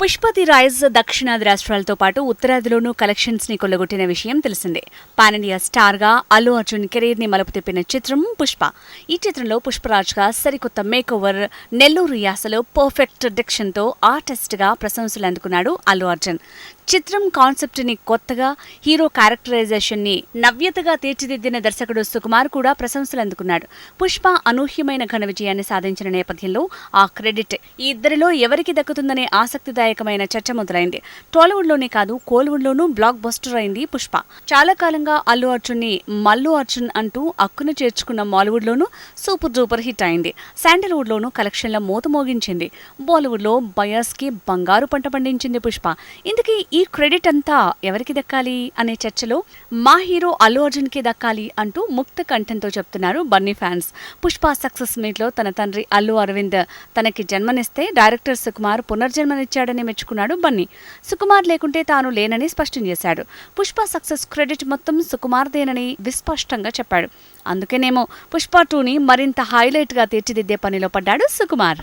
Pushpathi Royce దక్షిణాది రాష్ట్రాలతో పాటు ఉత్తరాదిలోనూ కలెక్షన్స్ని కొల్లగొట్టిన విషయం తెలిసిందే. పాన్ ఇండియా స్టార్గా అల్లు అర్జున్ కెరీర్ని మలుపు తిప్పిన చిత్రం పుష్ప. ఈ చిత్రంలో పుష్పరాజ్గా సరికొత్త మేక్ ఓవర్ నెల్లూరు యాసలో పర్ఫెక్ట్ డిక్షన్తో ఆర్టిస్ట్గా ప్రశంసలు అందుకున్నాడు అల్లు అర్జున్. చిత్రం కాన్సెప్ట్ని కొత్తగా హీరో క్యారెక్టరైజేషన్ని నవ్యతగా తీర్చిదిద్దిన దర్శకుడు సుకుమార్ కూడా ప్రశంసలు అందుకున్నాడు. పుష్ప అనూహ్యమైన ఘన విజయాన్ని సాధించిన నేపథ్యంలో ఆ క్రెడిట్ ఈ ఇద్దరిలో ఎవరికి దక్కుతుందనే ఆసక్తిదాయకమైన చర్చ మొదలైంది. టాలీవుడ్లోనే కాదు కోలీవుడ్లోనూ బ్లాక్ బస్టర్ అయింది పుష్ప. చాలా కాలంగా అల్లు అర్జున్ని మల్లు అర్జున్ అంటూ అక్కును చేర్చుకున్న మాలీవుడ్లోనూ సూపర్ డూపర్ హిట్ అయింది. శాండల్వుడ్లోనూ కలెక్షన్ల మోత మోగించింది. బాలీవుడ్లో బయాస్కి బంగారు పంట పండించింది పుష్ప. ఇందుకీ ఈ ఈ క్రెడిట్ అంతా ఎవరికి దక్కాలి అనే చర్చలో మా హీరో అల్లు అర్జున్కి దక్కాలి అంటూ ముక్త కంఠంతో చెప్తున్నారు బన్నీ ఫ్యాన్స్. పుష్ప సక్సెస్ మీట్లో తన తండ్రి అల్లు అరవింద్ తనకి జన్మనిస్తే డైరెక్టర్ సుకుమార్ పునర్జన్మనిచ్చాడని మెచ్చుకున్నాడు బన్నీ. సుకుమార్ లేకుంటే తాను లేనని స్పష్టం చేశాడు. పుష్ప సక్సెస్ క్రెడిట్ మొత్తం సుకుమార్దేనని విస్పష్టంగా చెప్పాడు. అందుకేనేమో పుష్ప టూని మరింత హైలైట్గా తీర్చిదిద్దే పనిలో పడ్డాడు సుకుమార్.